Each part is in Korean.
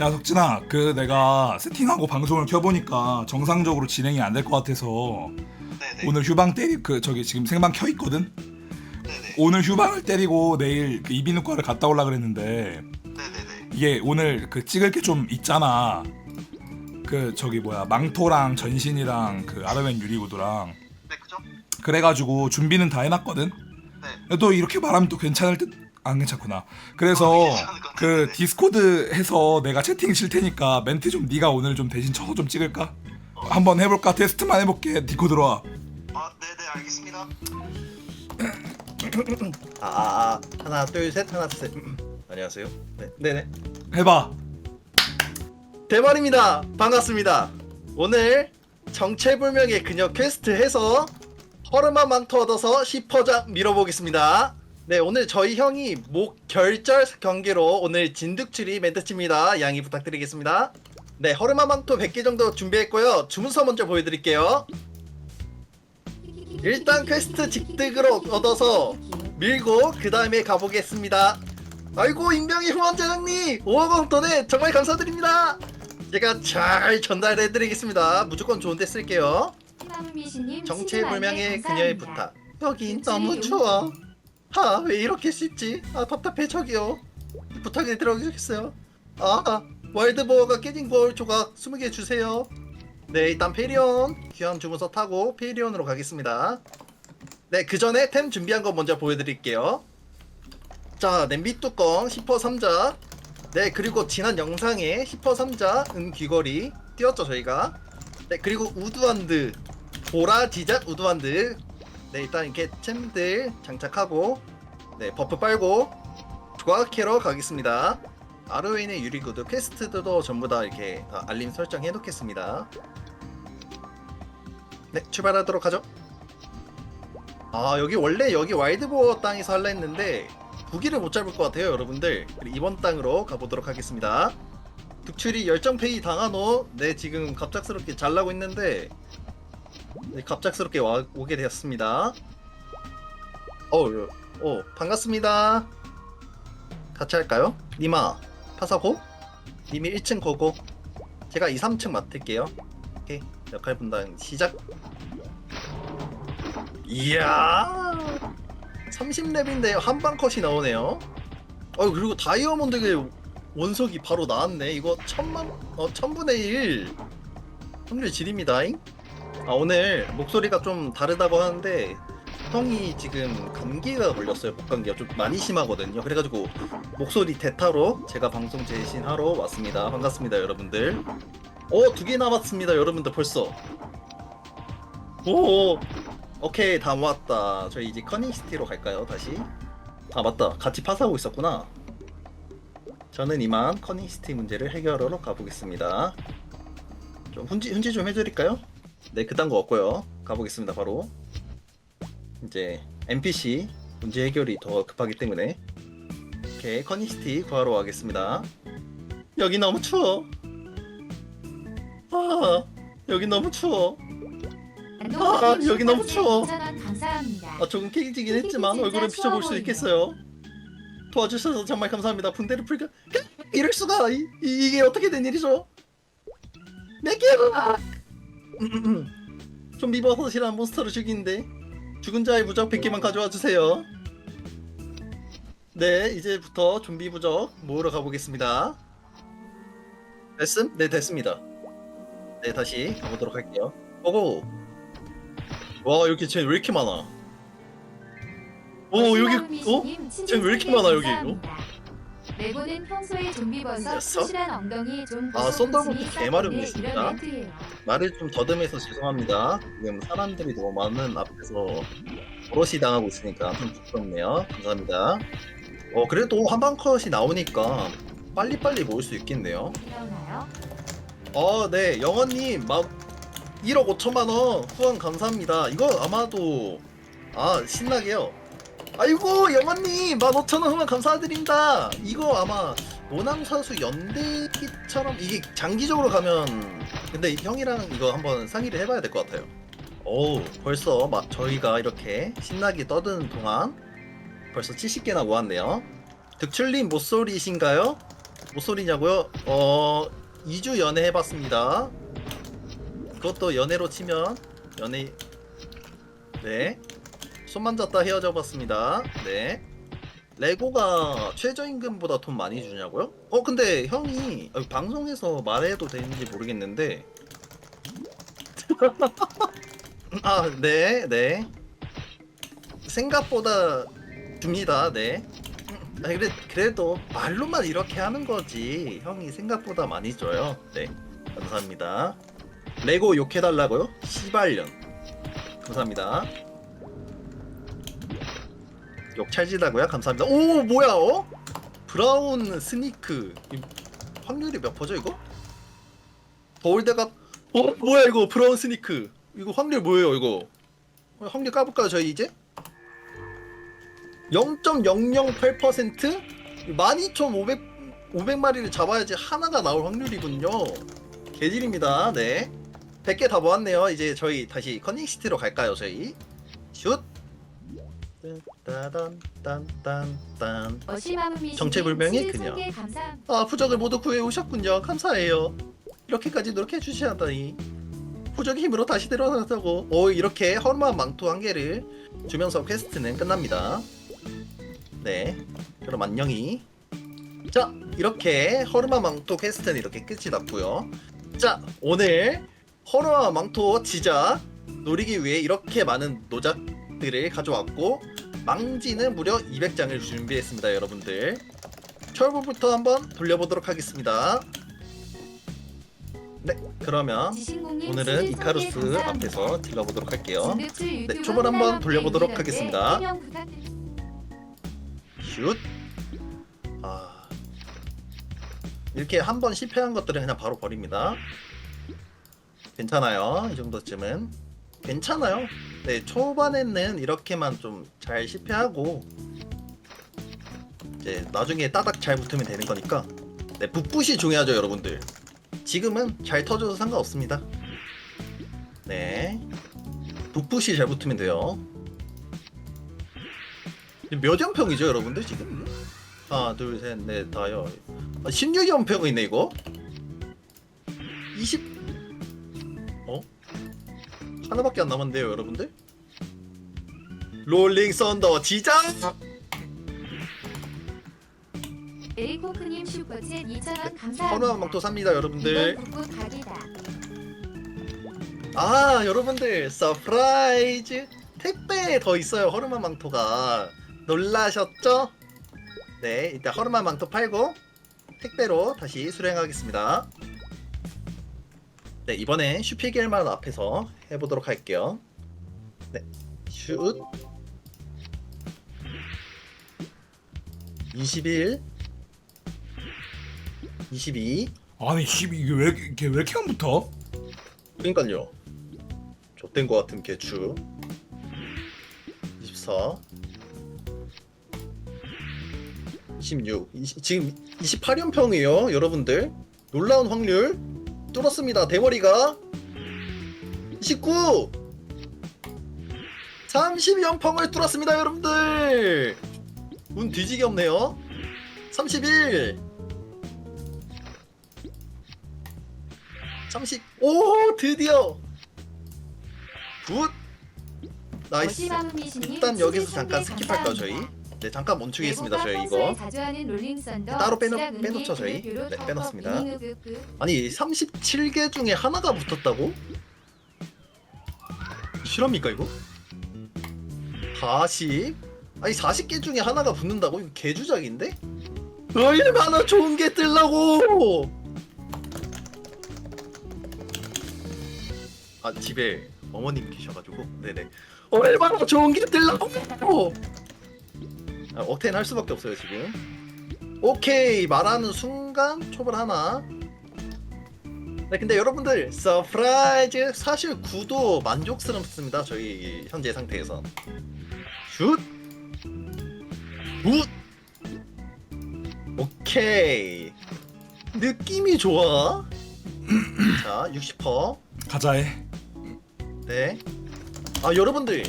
야 석진아 그 내가 세팅하고 방송을 켜보니까 정상적으로 진행이 안 될 것 같아서 네네. 오늘 휴방 때리 그 저기 지금 생방 켜 있거든 네네. 오늘 휴방을 때리고 내일 그 이비인후과를 갔다 올라 그랬는데 네네네. 이게 오늘 그 찍을 게 좀 있잖아 그 저기 뭐야 망토랑 전신이랑 그 아르멘 유리구두랑 네 그죠? 그래가지고 준비는 다 해놨거든 네. 또 이렇게 말하면 또 괜찮을 듯 안 괜찮구나. 그래서 어, 그 같은데. 디스코드 해서 내가 채팅 칠 테니까 멘트 좀 네가 오늘 좀 대신 쳐서 좀 찍을까? 한번 해볼까? 테스트만 해볼게. 디코 들어와. 아 네네 알겠습니다. 아, 아, 아. 하나 둘 셋 하나 둘 셋 음, 음. 안녕하세요 네, 네네 해봐. 대발입니다 반갑습니다 오늘 정체불명의 그녀 퀘스트 해서 허름한 망토 얻어서 10퍼장 밀어보겠습니다 네 오늘 저희 형이 목 결절 경기로 오늘 진득추리 멘트 칩니다 양해 부탁드리겠습니다 네 허름한 망토 100개 정도 준비했고요 주문서 먼저 보여드릴게요 일단 퀘스트 직득으로 얻어서 밀고 그 다음에 가보겠습니다. 아이고 임병희 후원자장님 5억 원 돈에 정말 감사드립니다. 제가 잘 전달해드리겠습니다. 무조건 좋은데 쓸게요. 정체불명의 그녀의 부탁. 여긴 너무 추워. 아왜 이렇게 씻지? 아 답답해 저기요. 부탁해 드려주겠어요. 아 와일드보어가 깨진 걸 조각 20개 주세요. 네 일단 페리온 귀한 주문서 타고 페리온으로 가겠습니다. 네, 그 전에 템 준비한 거 먼저 보여드릴게요. 자, 냄비 뚜껑 10퍼 3자. 네, 그리고 지난 영상에 10퍼 3자 은 귀걸이 띄웠죠, 저희가. 네, 그리고 우드한드. 보라 디작 우드한드. 네, 일단 이렇게 챔들 장착하고, 네, 버프 빨고, 조각캐러 가겠습니다. 아르웨인의 유리구두 퀘스트도 전부 다 이렇게 다 알림 설정해 놓겠습니다. 네, 출발하도록 하죠. 아 여기 원래 여기 와일드보어 땅에서 할라 했는데 부기를 못 잡을 것 같아요 여러분들 이번 땅으로 가보도록 하겠습니다 득출이 열정페이 당한호 네 지금 갑작스럽게 잘 나고 있는데 네, 갑작스럽게 와, 오게 되었습니다. 어, 어, 어 반갑습니다. 같이 할까요? 니마 파사고? 님이 1층 거고. 제가 2, 3층 맡을게요. 오케이 역할 분담 시작. 이야! 30렙인데 한방 컷이 나오네요. 어 그리고 다이아몬드의 원석이 바로 나왔네. 이거 천만 어 천분의 일. 확률 질입니다잉 아 오늘 목소리가 좀 다르다고 하는데 형이 지금 감기가 걸렸어요 목감기가. 좀 많이 심하거든요. 그래가지고 목소리 대타로 제가 방송 재신하러 왔습니다. 반갑습니다 여러분들. 어두 개 남았습니다 여러분들 벌써. 오 오케이 다 모았다. 저희 이제 커닝시티로 갈까요 다시? 아 맞다. 같이 파사하고 있었구나. 저는 이만 커닝시티 문제를 해결하러 가보겠습니다. 좀 훈지, 훈지 좀 해드릴까요? 네 그딴 거 없고요 가보겠습니다 바로 이제 NPC 문제 해결이 더 급하기 때문에 오케이 커닝시티 구하러 가겠습니다 여기 너무 추워 아 여기 너무 추워 아, 여기 너무 추워. 아 조금 깨지긴 했지만 얼굴은 비춰볼 수 있겠어요. 도와주셔서 정말 감사합니다. 붕대를 풀까? 이럴 수가 이, 이- 이게 어떻게 된 일이죠? 내 개가 좀비 버섯이란 몬스터를 죽이는데 죽은 자의 부적 100개만 가져와 주세요. 네 이제부터 좀비 부적 모으러 가보겠습니다. 됐음? 네 됐습니다. 네 다시 가보도록 할게요. 오고. 와 여기 쟤왜 이렇게 많아? 오 여기 어? 쟤왜 이렇게 많아, 여기? 어? 내보는 평소에 좀비 버섯 녀석? 푸실한 엉덩이 좀 아, 썬더볼트 붙이니 개마름 싹인데 있습니다. 말을 좀 더듬해서 죄송합니다. 지금 사람들이 너무 많은 앞에서 버릇이 당하고 있으니까 좀 부끄럽네요. 감사합니다. 어 그래도 한방 컷이 나오니까 빨리빨리 모을 수 있겠네요. 그러나요? 어, 네, 영원님, 막 1억 5천만 원 후원 감사합니다. 이거 아마도 아 신나게요. 아이고 영원님 15,000원 후원 감사드립니다. 이거 아마 모낭사수 연대기처럼 이게 장기적으로 가면 근데 형이랑 이거 한번 상의를 해봐야 될 것 같아요. 오 벌써 막 저희가 이렇게 신나게 떠드는 동안 벌써 70개나 모았네요. 득출님 모쏠이신가요? 뭐 소리냐고요? 어 2주 연애 해봤습니다. 그것도 연애로 치면 연애 네 손만 잡다 헤어져 봤습니다. 네 레고가 최저임금보다 돈 많이 주냐고요? 어 근데 형이 어, 방송에서 말해도 되는지 모르겠는데 아 네 네. 생각보다 줍니다. 네. 아, 그래, 그래도 말로만 이렇게 하는 거지. 형이 생각보다 많이 줘요. 네. 감사합니다. 레고 욕해달라고요? 시발년. 감사합니다. 욕 찰지다고요? 감사합니다. 오, 뭐야, 어? 브라운 스니크. 이 확률이 몇 퍼죠, 이거? 더울대가, 어? 뭐야, 이거? 브라운 스니크. 이거 확률 뭐예요, 이거? 어, 확률 까볼까요, 저희 이제? 0.008% 12,500 500마리를 잡아야지 하나가 나올 확률이군요. 개질입니다. 네. 100개 다 모았네요. 이제 저희 다시 커닝시티로 갈까요, 저희? 슛. 어시마무미 정체불명의 그녀. 감사합니다. 아, 부적을 모두 구해 오셨군요. 감사해요. 이렇게까지 노력해 주시다니. 부적의 힘으로 다시 들어가자고. 오, 이렇게 허름한 망토 한 개를 주면서 퀘스트는 끝납니다. 네. 그럼 안녕히. 자, 이렇게 허름한 망토 퀘스트는 이렇게 끝이 났고요. 자, 오늘 허름한 망토 지작 노리기 위해 이렇게 많은 노작들을 가져왔고 망지는 무려 200장을 준비했습니다, 여러분들. 철부부터 한번 돌려보도록 하겠습니다. 네, 그러면 오늘은 이카루스. 앞에서 딜러보도록 할게요. 유튜브 초벌 한번 돌려보도록 하겠습니다. 슛. 아. 이렇게 한번 실패한 것들은 그냥 바로 버립니다. 괜찮아요. 이 정도쯤은. 괜찮아요. 네, 초반에는 이렇게만 좀 잘 실패하고 이제 나중에 따닥 잘 붙으면 되는 거니까. 네, 붓붓이 중요하죠, 여러분들. 지금은 잘 터져도 상관없습니다. 네. 붓붓이 잘 붙으면 돼요. 몇 연평이죠 여러분들 지금? 하나 둘 셋 넷 다여 아, 16연평이 있네 이거 20 어? 하나밖에 안 남았는데요 여러분들? 롤링 썬더 지장 에이코크님 슈퍼챗 2,000원 감사합니다. 헌화한 망토 삽니다 여러분들 이번 북구 각이다. 아 여러분들 서프라이즈 택배에 더 있어요 허름한 망토가 놀라셨죠? 네 이따 허름한 망토 팔고 택배로 다시 수령하겠습니다 네 이번에 슈피겔만 앞에서 해보도록 할게요 네 슛 21 22 아니 씨 이게 왜 이렇게 왜 이렇게 안 붙어? 그러니까요. 좆된 것 같은 개추. 24. 26. 20, 지금 28연평이에요, 여러분들. 놀라운 확률 뚫었습니다. 대머리가 29. 30연평을 뚫었습니다, 여러분들. 운 뒤지게 없네요. 31. 30. 오, 드디어. 굿. 나이스. 일단 여기서 잠깐 소개 스킵할까요, 저희? 네, 잠깐 멈추겠습니다, 저희 이거. 따로 빼놓- 빼놓죠, 저희? 네, 빼놓습니다. 아니 37개 중에 하나가 붙었다고? 실합니까 이거? 40 아니 40개 중에 하나가 붙는다고? 이거 개주작인데? 얼마나 좋은 게 뜰라고! 아 집에 어머님 계셔가지고 네네 얼마나 좋은 게 뜰라고! 아, 억텐 할 수밖에 없어요 지금 오케이 말하는 순간 초벌 하나 네, 근데 여러분들 서프라이즈 사실 구도 만족스럽습니다. 저희 현재 상태에서 슛, 굿, 오케이 느낌이 좋아. 자, 60퍼. 가자 해. 네. 아 여러분들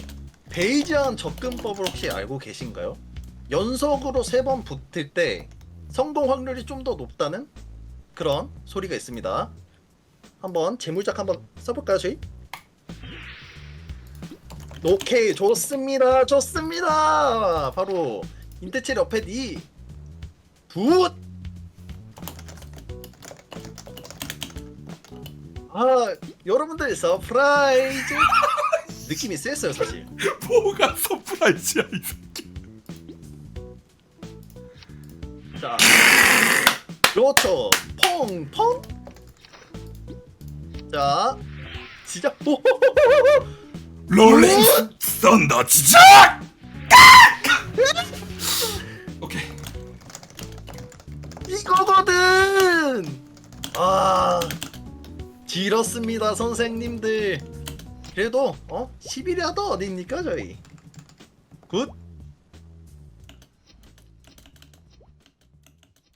베이지안 접근법을 혹시 알고 계신가요? 연속으로 세 번 붙을 때 성공 확률이 좀 더 높다는 그런 소리가 있습니다. 한번 재물작 한번 써볼까요, 저희? 오케이, 좋습니다, 좋습니다. 바로 인테첼 옆에 니 붓. 아, 여러분들 서프라이즈 느낌이 셌어요, 사실. 뭐가 서프라이즈야 이새 그렇죠. 펑펑. 자, 시작. 롤링 썬더 지작 오케이 이거거든. 아, 길었습니다, 선생님들. 그래도 어 10일이라도 어딥니까 저희?